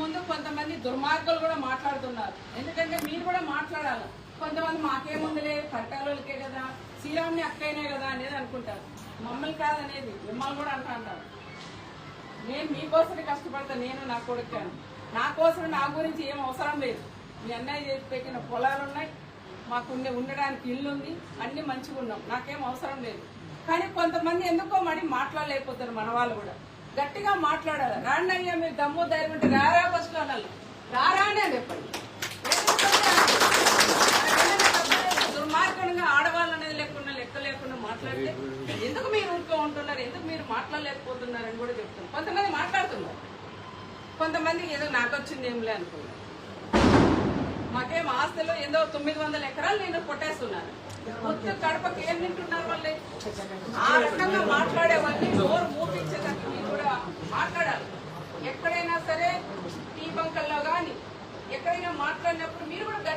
ముందు కొంతమంది దుర్మార్గులు కూడా మాట్లాడుతున్నారు. ఎందుకంటే మీరు కూడా మాట్లాడాలి. కొంతమంది మాకేముందిలే పట్టాలకే కదా శ్రీరామ్ని అక్కయ్యనే కదా అనేది అనుకుంటారు. మమ్మల్ని కాదనేది మిమ్మల్ని కూడా అంటా అంటారు. నేను మీకోసమే కష్టపడతా నేను నా కొడుకాను నా కోసం నా గురించి ఏం అవసరం లేదు. మీ అన్నయ్య చేసి పెట్టిన పొలాలు ఉన్నాయి. మాకు ఉండడానికి ఇల్లు ఉంది. అన్ని మంచిగా ఉన్నాం. నాకేం అవసరం లేదు. కానీ కొంతమంది ఎందుకో మరి మాట్లాడలేకపోతారు మన వాళ్ళు కూడా. గట్టిగా మాట్లాడాలి. రాండి అయ్యా మీరు దమ్ము ధైర్యం ఉంటే రారా? బస్సులో రారా అని చెప్పండి దుర్మార్గంగా ఆడవాళ్ళు అనేది లేకుండా లెక్క లేకుండా మాట్లాడితే ఎందుకు మీరు ఊరుకో ఉంటున్నారు? ఎందుకు మీరు మాట్లాడలేకపోతున్నారు అని కూడా చెప్తాను కొంతమంది మాట్లాడుతున్నారు. కొంతమంది ఏదో నాకు వచ్చింది ఏంలే అనుకున్నారు. మాకేం ఆస్తులు? ఏదో తొమ్మిది వందల ఎకరాలు నేను కొట్టేస్తున్నాను. మొత్తం కడపకి ఏం తింటున్నారు వాళ్ళే ఆ రకంగా మాట్లాడే వాళ్ళని నోరు మూపించేదానికి మీరు కూడా మాట్లాడాలి. ఎక్కడే సరే టీ బంకల్లో కానీ ఎక్కడైనా మాట్లాడినప్పుడు మీరు కూడా గట్టిగా